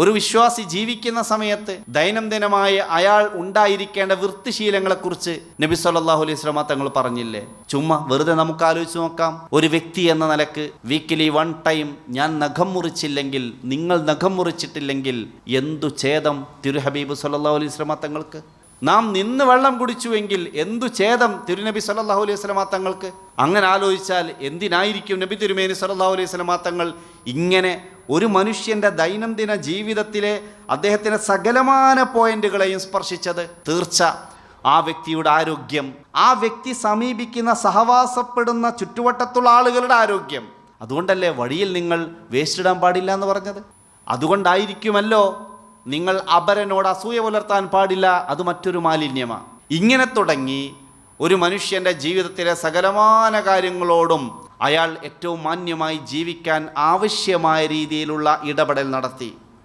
ഒരു വിശ്വാസി ജീവിക്കുന്ന സമയത്ത് ദൈനംദിനമായി അയാൾ ഉണ്ടായിരിക്കേണ്ട വൃത്തിശീലങ്ങളെക്കുറിച്ച് നബി സല്ലാഹു അലൈഹി സ്വലാമ തങ്ങൾ പറഞ്ഞില്ലേ? ചുമ്മാ വെറുതെ നമുക്ക് ആലോചിച്ച് നോക്കാം. ഒരു വ്യക്തി എന്ന നിലയ്ക്ക് വീക്കിലി വൺ ടൈം ഞാൻ നഖം മുറിച്ചില്ലെങ്കിൽ നിങ്ങൾ നഖം മുറിച്ചിട്ടില്ലെങ്കിൽ എന്തു ഛേദം തിരുഹബീബ് സല്ലാഹു അലൈഹി സ്വലാമ തങ്ങൾക്ക്? നാം നിന്ന് വെള്ളം കുടിച്ചുവെങ്കിൽ എന്തു ഛേദം തിരുനബി സല്ലാഹു അലൈഹി സ്വലമാ തങ്ങൾക്ക്? അങ്ങനെ ആലോചിച്ചാൽ എന്തിനായിരിക്കും നബി തിരുമേനി സല്ലാഹു അലൈഹി സ്വലമാ തങ്ങൾ ഇങ്ങനെ ഒരു മനുഷ്യന്റെ ദൈനംദിന ജീവിതത്തിലെ അദ്ദേഹത്തിന്റെ സകലമാന പോയിന്റുകളെയും സ്പർശിച്ചത്? തീർച്ച. ആ വ്യക്തിയുടെ ആരോഗ്യം ആ വ്യക്തി സമീപിക്കുന്ന സഹവാസപ്പെടുന്ന ചുറ്റുവട്ടത്തുള്ള ആളുകളുടെ ആരോഗ്യം. അതുകൊണ്ടല്ലേ വഴിയിൽ നിങ്ങൾ വേസ്റ്റ് ഇടാൻ പാടില്ല എന്ന് പറഞ്ഞത്? അതുകൊണ്ടായിരിക്കുമല്ലോ നിങ്ങൾ അപരനോട് അസൂയ പുലർത്താൻ പാടില്ല അത് മറ്റൊരു മാലിന്യമാണ് ഇങ്ങനെ തുടങ്ങി ഒരു മനുഷ്യന്റെ ജീവിതത്തിലെ സകലമാന കാര്യങ്ങളോടും അയാൾ ഏറ്റവും മാന്യമായി ജീവിക്കാൻ ആവശ്യമായ രീതിയിലുള്ള ഇടപെടൽ നടത്തി.